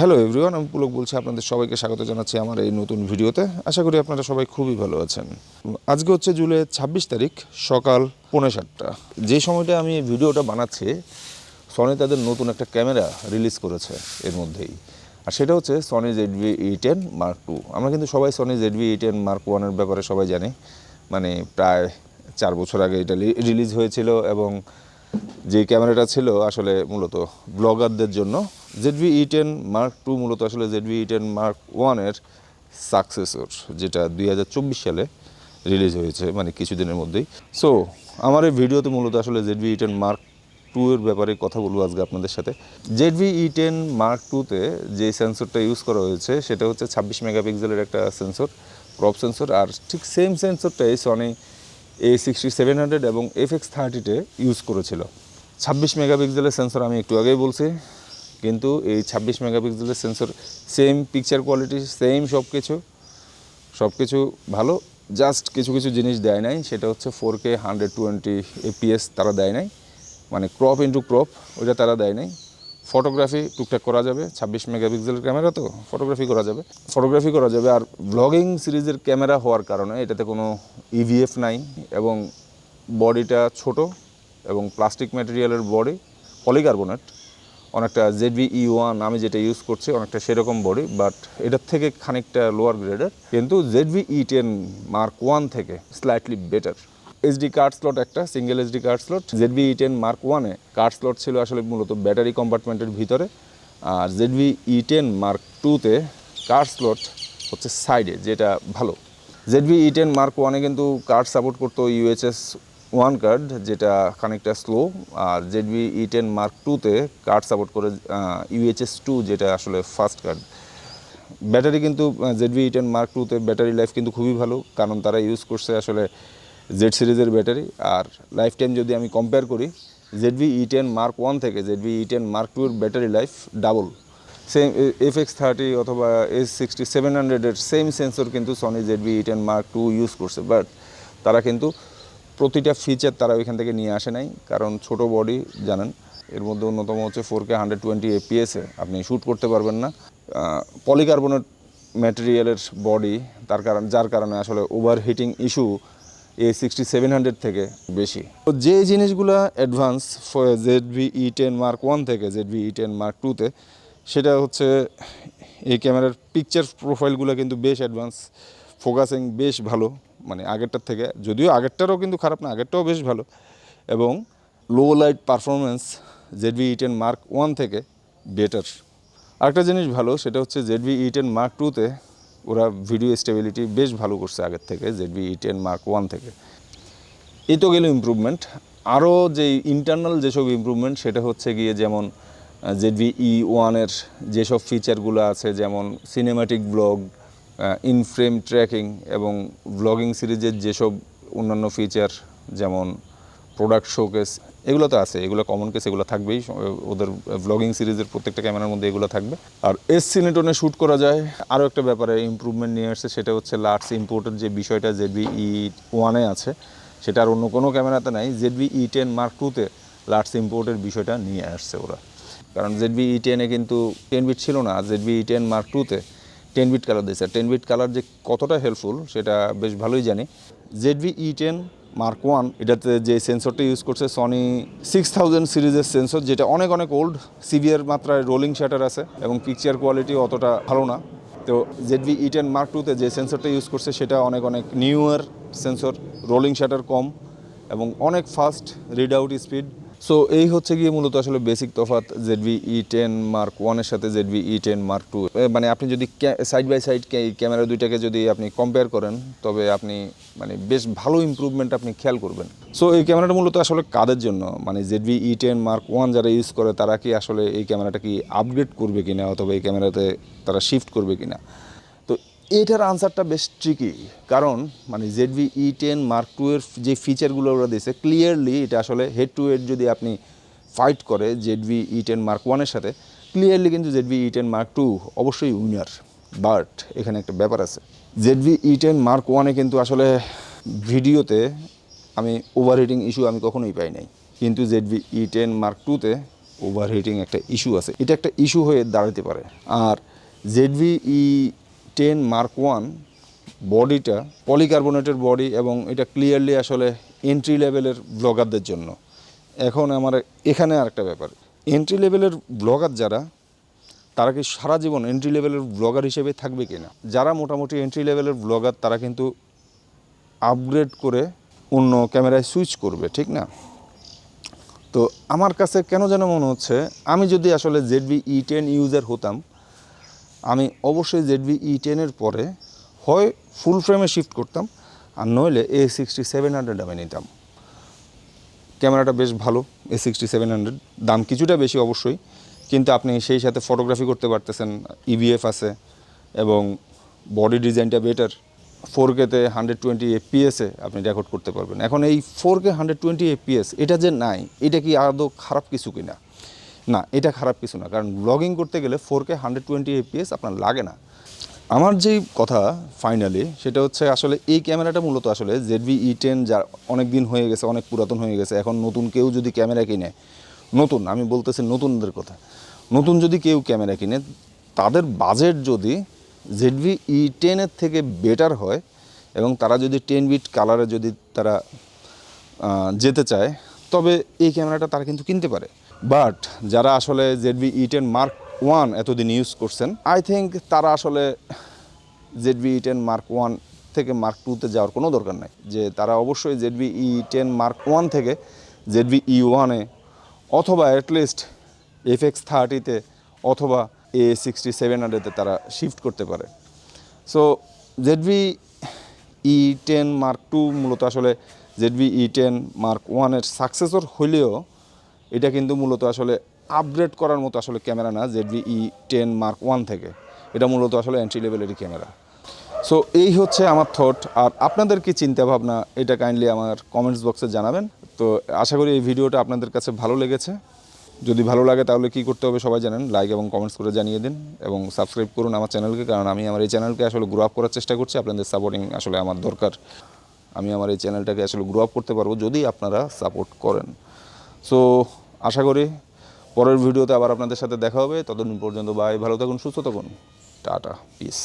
Hello everyone আমি পুলক বলছি, আপনাদের সবাইকে স্বাগত জানাচ্ছি আমার এই নতুন ভিডিওতে। আশা করি আপনারা সবাই খুবই ভালো আছেন। আজকে হচ্ছে জুলাই ছাব্বিশ তারিখ, সকাল পৌনে সাতটা। যে সময়টা আমি এই ভিডিওটা বানাচ্ছি সনি তাদের নতুন একটা ক্যামেরা রিলিজ করেছে এর মধ্যেই। আর সেটা হচ্ছে Sony Z V E ten mark two আমরা কিন্তু সবাই Sony Z V E ten mark ওয়ানের ব্যাপারে সবাই জানি। মানে প্রায় চার বছর আগে এটা রিলিজ হয়েছিল এবং যে ক্যামেরাটা ছিল, আসলে মূলত ব্লগারদের জন্য ZV E ten mark two মূলত আসলে জেডভি ই টেন মার্ক ওয়ানের সাকসেসর যেটা দুই হাজার চব্বিশ সালে রিলিজ হয়েছে মানে কিছুদিনের মধ্যেই। সো আমার এই ভিডিওতে মূলত আসলে ZV E ten mark two এর ব্যাপারে কথা বলব আজকে আপনাদের সাথে। জেডভি ই টেন মার্ক টুতে যে সেন্সরটা ইউজ করা হয়েছে, সেটা হচ্ছে ছাব্বিশ মেগাপিক্সেলের একটা সেন্সর ক্রপ সেন্সর আর ঠিক same সেন্সরটাই Sony A sixty seven hundred এবং এফ এক্স থার্টিতে ইউজ করেছিল। ছাব্বিশ মেগাপিক্সেলের সেন্সর আমি একটু আগেই বলছি। কিন্তু এই ছাব্বিশ মেগাপিক্সেলের sensor same picture quality same সব কিছু সব কিছু ভালো। জাস্ট কিছু কিছু জিনিস দেয় নাই, সেটা হচ্ছে four K hundred twenty fps তারা দেয় নাই। মানে ক্রপ ইন্টু ক্রপ ওইটা তারা দেয় নাই। ফটোগ্রাফি টুকটাক করা যাবে, ছাব্বিশ মেগাপিক্সেলের ক্যামেরা তো ফটোগ্রাফি করা যাবে। ফটোগ্রাফি করা যাবে, আর ব্লগিং সিরিজের ক্যামেরা হওয়ার কারণে এটাতে কোনো ইভিএফ নাই, এবং বডিটা ছোট, এবং প্লাস্টিক ম্যাটেরিয়ালের বডি পলিকার্বনেট অনেকটা জেডবি ই ওয়ান আমি যেটা ইউজ করছি, অনেকটা সেরকম বডি বাট এটার থেকে খানিকটা লোয়ার গ্রেডের কিন্তু ZV E ten mark one থেকে slightly better SD card slot একটা single SD card slot ZV E ten mark ওয়ানে কার্ড স্লট ছিল আসলে মূলত ব্যাটারি কম্পার্টমেন্টের ভিতরে। আর জেডবি ই টেন মার্ক টুতে কার্ড স্লট হচ্ছে সাইডে যেটা ভালো। জেডবি ই টেন মার্ক ওয়ানে কিন্তু কার্ড সাপোর্ট করতো ইউএচএস ওয়ান কার্ড, যেটা খানিকটা স্লো আর জেডবি ই টেন মার্ক টুতে কার্ড সাপোর্ট করে ইউএচএস টু যেটা আসলে ফার্স্ট কার্ড ব্যাটারি কিন্তু জেডবি ই টেন মার্ক টুতে ব্যাটারি লাইফ কিন্তু খুবই ভালো, কারণ তারা ইউজ করছে আসলে জেড সিরিজের ব্যাটারি আর লাইফ টাইম যদি আমি কম্পেয়ার করি ZV E ten mark one থেকে জেডবি ই টেন মার্ক টুর battery life double same F X thirty অথবা এস সিক্সটি সেভেন হান্ড্রেডের সেম সেন্সর কিন্তু Sony ZV E ten mark two use করছে but তারা কিন্তু প্রতিটা ফিচার তারা ওইখান থেকে নিয়ে আসে নাই, কারণ ছোট বডি জানেন, এর মধ্যে অন্যতম হচ্ছে ফোর কে হান্ড্রেড টোয়েন্টি এপিএসে আপনি শ্যুট করতে পারবেন না। পলিকার্বনেট ম্যাটেরিয়ালের বডি তার কারণ, যার কারণে আসলে over heating issue A sixty seven hundred থেকে বেশি। তো যে জিনিসগুলো advance Z V E ten mark one থেকে Z V E ten mark টুতে সেটা হচ্ছে এই ক্যামেরার পিকচার প্রোফাইলগুলো কিন্তু বেশ অ্যাডভান্স ফোকাসিং বেশ ভালো। মানে আগেরটার থেকে, যদিও আগেরটারও কিন্তু খারাপ না, আগেরটাও বেশ ভালো। এবং low light performance ZV ten mark one থেকে বেটার আরেকটা জিনিস ভালো, সেটা হচ্ছে জেডভি টেন মার্ক টুতে ওরা ভিডিও স্টেবিলিটি বেশ ভালো করছে আগের থেকে জেডভি টেন মার্ক ওয়ান থেকে। এই তো গেল ইমপ্রুভমেন্ট আরও যে ইন্টারনাল যেসব ইমপ্রুভমেন্ট সেটা হচ্ছে গিয়ে যেমন জেডভি ই ওয়ানের যেসব ফিচারগুলো আছে, যেমন cinematic vlog in frame tracking এবং ব্লগিং সিরিজের যেসব অন্যান্য ফিচার যেমন প্রোডাক্ট শোকেস এগুলো তো আছে, এগুলো কমন কেস এগুলো থাকবেই, ওদের ব্লগিং সিরিজের প্রত্যেকটা ক্যামেরার মধ্যে এগুলো থাকবে। আর এস সিনেটনে শ্যুট করা যায়। আরও একটা ব্যাপারে ইমপ্রুভমেন্ট নিয়ে আসছে, সেটা হচ্ছে লার্জ ইম্পোর্টের যে বিষয়টা জেডবি ই ওয়ানে আছে, সেটা আর অন্য কোনো ক্যামেরাতে নাই জেডবি ই টেন মার্ক টুতে লার্জ ইম্পোর্টের বিষয়টা নিয়ে আসছে ওরা। কারণ জেডবি ই টেনে কিন্তু টেন বিট ছিল না জেডবি ই টেন মার্ক টুতে টেন বিট কালার দিয়েছে। টেন বিট কালার যে কতটা হেল্পফুল সেটা বেশ ভালোই জানি। ZV E ten mark one এটাতে যে সেন্সরটা ইউজ করছে সনি সিক্স থাউজেন্ড সিরিজের সেন্সর যেটা অনেক অনেক ওল্ড সিভিয়ার মাত্রায় রোলিং শাটার আছে এবং পিকচার কোয়ালিটি অতটা ভালো না। তো জেডভি ই টেন মার্ক টুতে যে সেন্সরটা ইউজ করছে, সেটা অনেক অনেক নিউয়ার সেন্সর রোলিং শাটার কম এবং অনেক fast read out speed so এই হচ্ছে গিয়ে মূলত আসলে বেসিক তফাৎ জেডভি ই টেন মার্ক ওয়ানের সাথে ZV E ten mark two মানে আপনি যদি সাইড বাই সাইড ক্যামেরা দুইটাকে যদি আপনি কম্পেয়ার করেন, তবে আপনি মানে বেশ ভালো ইমপ্রুভমেন্ট আপনি খেয়াল করবেন। সো এই ক্যামেরাটা মূলত আসলে কাদের জন্য? মানে ZV E ten mark one যারা ইউজ করে, তারা কি আসলে এই ক্যামেরাটা কি আপগ্রেড করবে কিনা? অথবা এই ক্যামেরাতে তারা শিফট করবে কিনা? এটার আনসারটা বেশ ট্রিকি কারণ মানে ZV E ten mark two এর যে ফিচারগুলো ওরা দিয়েছে ক্লিয়ারলি এটা আসলে হেড টু হেড যদি আপনি ফাইট করে জেডভি ই টেন মার্ক ওয়ানের সাথে ক্লিয়ারলি কিন্তু ZV E ten mark two অবশ্যই উইনার বাট এখানে একটা ব্যাপার আছে। জেডভি ই টেন মার্ক ওয়ানে কিন্তু আসলে ভিডিওতে আমি ওভারহিটিং ইস্যু আমি কখনোই পাই নাই। কিন্তু জেডভি ই টেন মার্ক টুতে ওভারহিটিং একটা ইস্যু আছে। এটা একটা ইস্যু হয়ে দাঁড়াতে পারে। আর ZV E ten mark one বডিটা পলিকার্বনেটের বডি এবং এটা ক্লিয়ারলি আসলে এন্ট্রি লেভেলের ব্লগারদের জন্য। এখন আমার এখানে আরেকটা ব্যাপার। এন্ট্রি লেভেলের ব্লগার যারা, তারা কি সারা জীবন এন্ট্রি লেভেলের ব্লগার হিসেবে থাকবে কিনা? যারা মোটামুটি এন্ট্রি লেভেলের ব্লগার তারা কিন্তু আপগ্রেড করে অন্য ক্যামেরায় সুইচ করবে, ঠিক না? তো আমার কাছে কেন যেন মনে হচ্ছে, আমি যদি আসলে জেডবি ই টেন ইউজার হতাম আমি অবশ্যই জেডবি ই টেনের পরে হয় ফুল ফ্রেমে শিফট করতাম, আর নইলে এ সিক্সটি সেভেন হান্ড্রেড আমি নিতাম। ক্যামেরাটা বেশ ভালো এ সিক্সটি সেভেন হান্ড্রেড দাম কিছুটা বেশি অবশ্যই, কিন্তু আপনি সেই সাথে ফটোগ্রাফি করতে পারতেছেন ইভিএফ আছে, এবং বডি ডিজাইনটা বেটার ফোর কেতে হান্ড্রেড টোয়েন্টি এফপিএসে আপনি রেকর্ড করতে পারবেন। এখন এই four K hundred twenty fps এটা যে নাই, এটা কি আদৌ খারাপ কিছু কিনা? না, এটা খারাপ কিছু না। কারণ ব্লগিং করতে গেলে four K hundred twenty fps আপনার লাগে না। আমার যেই কথা ফাইনালি সেটা হচ্ছে আসলে এই ক্যামেরাটা মূলত আসলে জেডভি ই টেন যা অনেক দিন হয়ে গেছে, অনেক পুরাতন হয়ে গেছে, এখন নতুন কেউ যদি ক্যামেরা কিনে, নতুন, আমি বলতেছি নতুনদের কথা, নতুন যদি কেউ ক্যামেরা কিনে, তাদের বাজেট যদি জেডভি ই টেনের থেকে বেটার হয়, এবং তারা যদি টেন বিট কালারে যদি তারা যেতে চায়, তবে এই ক্যামেরাটা তারা কিন্তু কিনতে পারে। বাট যারা আসলে ZV E ten mark one এতদিন ইউজ করছেন আই থিঙ্ক তারা আসলে ZV E ten mark one থেকে মার্ক টুতে যাওয়ার কোনো দরকার নাই। যে তারা অবশ্যই ZV E ten mark one থেকে জেডবি ই ওয়ানে অথবা অ্যাটলিস্ট এফ এক্স থার্টিতে অথবা এ সিক্সটি সেভেন হান্ড্রেডে তারা শিফট করতে পারে। So ZV E ten mark two মূলত আসলে জেডভি ই টেন মার্ক ওয়ানের সাকসেসর হইলেও এটা কিন্তু মূলত আসলে আপগ্রেড করার মতো আসলে ক্যামেরা না ZV E ten mark one থেকে। এটা মূলত আসলে এন্ট্রি লেভেলেরই ক্যামেরা। সো এই হচ্ছে আমার থট আর আপনাদের কি চিন্তা ভাবনা এটা কাইন্ডলি আমার কমেন্টস বক্সে জানাবেন। তো আশা করি এই ভিডিওটা আপনাদের কাছে ভালো লেগেছে। যদি ভালো লাগে তাহলে কি করতে হবে সবাই জানেন লাইক এবং কমেন্টস করে জানিয়ে দিন এবং সাবস্ক্রাইব করুন আমার চ্যানেলকে কারণ আমি আমার এই চ্যানেলকে আসলে গ্রো আপ করার চেষ্টা করছি। আপনাদের সাপোর্টিং আসলে আমার দরকার। আমি আমার এই চ্যানেলটাকে আসলে গ্রো আপ করতে পারব যদি আপনারা সাপোর্ট করেন। সো আশা করি পরের ভিডিওতে আবার আপনাদের সাথে দেখা হবে। ততদিন পর্যন্ত বাই ভালো থাকুন, সুস্থ থাকুন। Tata piece